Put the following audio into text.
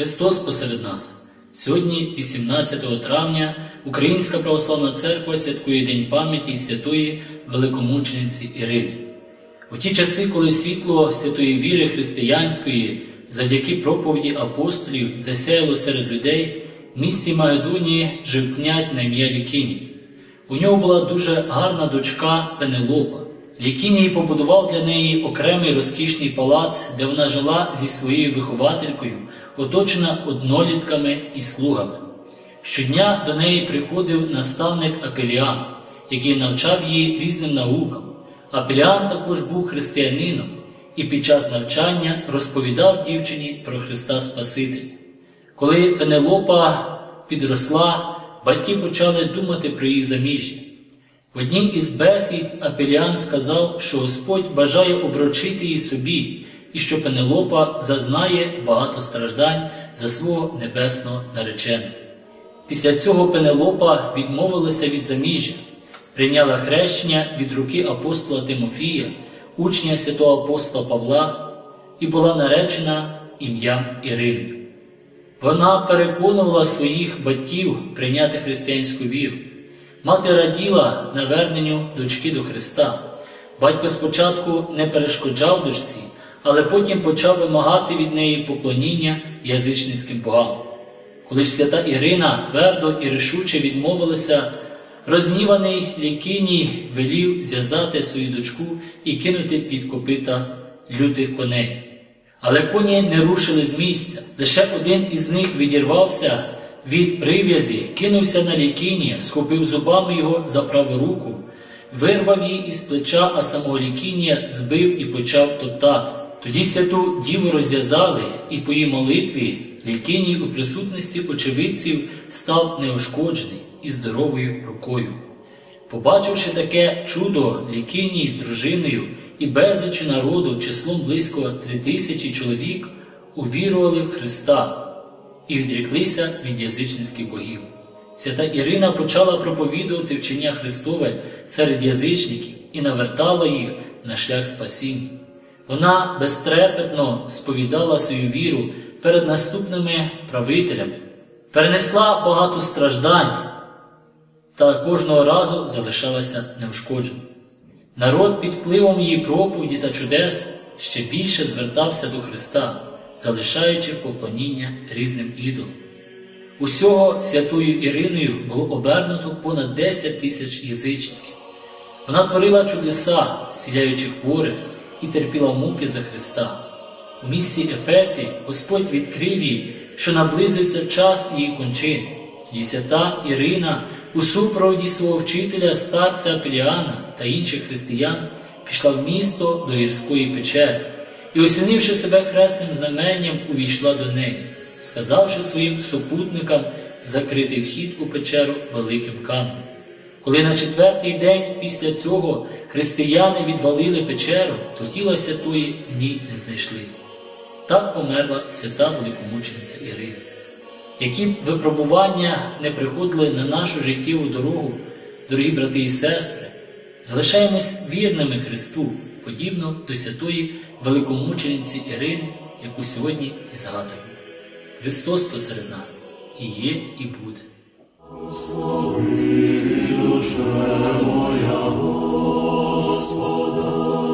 Христос посеред нас. Сьогодні, 18 травня, Українська православна церква святкує День пам'яті святої великомучениці Ірини. У ті часи, коли світло святої віри християнської завдяки проповіді апостолів засяяло серед людей, в місті Магедонії жив князь на ім'я Лікіній. У нього була дуже гарна дочка Пенелопа. Лікіній побудував для неї окремий розкішний палац, де вона жила зі своєю вихователькою, оточена однолітками і слугами. Щодня до неї приходив наставник Апеліан, який навчав її різним наукам. Апеліан також був християнином і під час навчання розповідав дівчині про Христа Спасителя. Коли Пенелопа підросла, батьки почали думати про її заміжжя. В одній із бесід Апеліан сказав, що Господь бажає обручити її собі, і що Пенелопа зазнає багато страждань за свого небесного нареченого. Після цього Пенелопа відмовилася від заміжжя, прийняла хрещення від руки апостола Тимофія, учня святого апостола Павла, і була наречена ім'ям Ірини. Вона переконувала своїх батьків прийняти християнську віру. Мати раділа наверненню дочки до Христа. Батько спочатку не перешкоджав дочці, але потім почав вимагати від неї поклоніння язичницьким богам. Коли ж свята Ірина твердо і рішуче відмовилася, розніваний лікиній велів зв'язати свою дочку і кинути під копита лютих коней. Але коні не рушили з місця. Лише один із них відірвався від прив'язі, кинувся на лікінія, схопив зубами його за праву руку, вирвав її із плеча, а самого лікінія збив і почав топтати. Тоді святу діву розв'язали, і по її молитві лікіній у присутності очевидців став неушкоджений і здоровою рукою. Побачивши таке чудо, лікіній з дружиною і безлічі народу числом близько три тисячі чоловік увірували в Христа і відріклися від язичницьких богів. Свята Ірина почала проповідувати вчення Христове серед язичників і навертала їх на шлях спасіння. Вона безтрепетно сповідала свою віру перед наступними правителями, перенесла багато страждань та кожного разу залишалася неушкодженою. Народ під впливом її проповіді та чудес ще більше звертався до Христа, залишаючи поклоніння різним ідолам. Усього святою Іриною було обернуто понад 10 тисяч язичників. Вона творила чудеса, зціляючи хворих і терпіла муки за Христа. У місті Ефесі Господь відкрив їй, що наблизився час її кончини. І свята Ірина у супроводі свого вчителя старця Апеліана та інших християн пішла в місто до гірської печери і, осінивши себе хресним знаменням, увійшла до неї, сказавши своїм супутникам закрити вхід у печеру великим каменем. Коли на четвертий день після цього християни відвалили печеру, то тіла святої в ній не знайшли. Так померла свята великомучениця Ірина які випробування не приходили на нашу життєву дорогу, дорогі брати і сестри, залишаємось вірними Христу, подібно до святої великомучениці Ірини, яку сьогодні і згадуємо. Христос посеред нас і є, і буде. Слави душе моя Господа.